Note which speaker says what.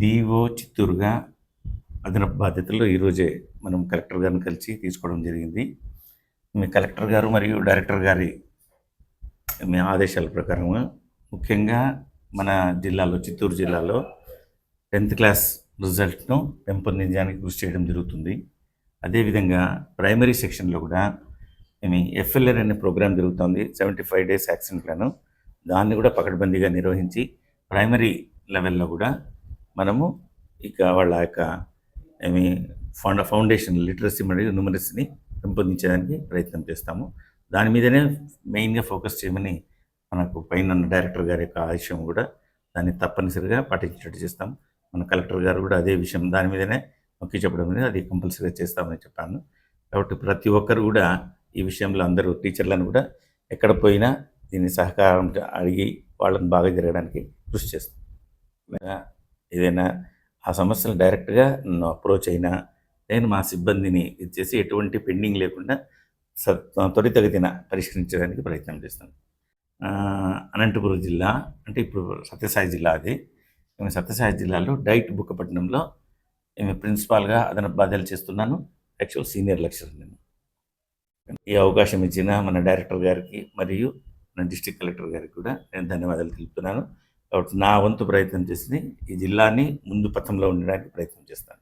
Speaker 1: DO చిత్తూరుగా అదనపు బాధ్యతలు ఈరోజే మనం కలెక్టర్ గారిని కలిసి తీసుకోవడం జరిగింది. మీ కలెక్టర్ గారు మరియు డైరెక్టర్ గారి మీ ఆదేశాల ప్రకారం ముఖ్యంగా మన జిల్లాలో చిత్తూరు జిల్లాలో టెన్త్ క్లాస్ రిజల్ట్ను పెంపొందించడానికి కృషి చేయడం జరుగుతుంది. అదేవిధంగా ప్రైమరీ సెక్షన్లో కూడా మేము ఎఫ్ఎల్ఆర్ అనే ప్రోగ్రాం జరుగుతుంది. సెవెంటీ ఫైవ్ డేస్ యాక్షన్ దాన్ని కూడా పకడ్బందీగా నిర్వహించి ప్రైమరీ లెవెల్లో కూడా మనము ఇక వాళ్ళ యొక్క ఏమి ఫౌండ ఫౌండేషన్ లిటరసీ మరియు న్యూమరసీని పెంపొందించడానికి ప్రయత్నం చేస్తాము. దాని మీదనే మెయిన్గా ఫోకస్ చేయమని మనకు పైన ఉన్న డైరెక్టర్ గారి యొక్క ఆదేశం కూడా దాన్ని తప్పనిసరిగా పాటించేటట్టు చేస్తాం మన కలెక్టర్ గారు కూడా అదే విషయం దాని మీదనే నొక్కి చెప్పడం అనేది అది కంపల్సరీగా చేస్తామని చెప్పాను. కాబట్టి ప్రతి ఒక్కరు కూడా ఈ విషయంలో అందరూ టీచర్లను కూడా ఎక్కడ పోయినా దీన్ని సహకారం అడిగి వాళ్ళని బాగా జరగడానికి కృషి చేస్తాను ఏదైనా ఆ సమస్యలు డైరెక్ట్గా నన్ను అప్రోచ్ అయినా నేను మా సిబ్బందిని ఇచ్చేసి ఎటువంటి పెండింగ్ లేకుండా త్వరితగతిన పరిష్కరించడానికి ప్రయత్నం చేస్తాను. అనంతపురం జిల్లా అంటే ఇప్పుడు సత్యసాయి జిల్లా అది. సత్యసాయి జిల్లాలో డైట్ బుక్కపట్నంలో మేము ప్రిన్సిపాల్గా అదన బాధ్యతలు చేస్తున్నాను. యాక్చువల్ సీనియర్ లెక్చరర్ నేను. ఈ అవకాశం ఇచ్చిన మన డైరెక్టర్ గారికి మరియు మన డిస్ట్రిక్ట్ కలెక్టర్ గారికి కూడా నేను ధన్యవాదాలు తెలుపుతున్నాను. కాబట్టి నా వంతు ప్రయత్నం చేసి ఈ జిల్లాని ముందు పథంలో ఉండడానికి ప్రయత్నం చేస్తాను.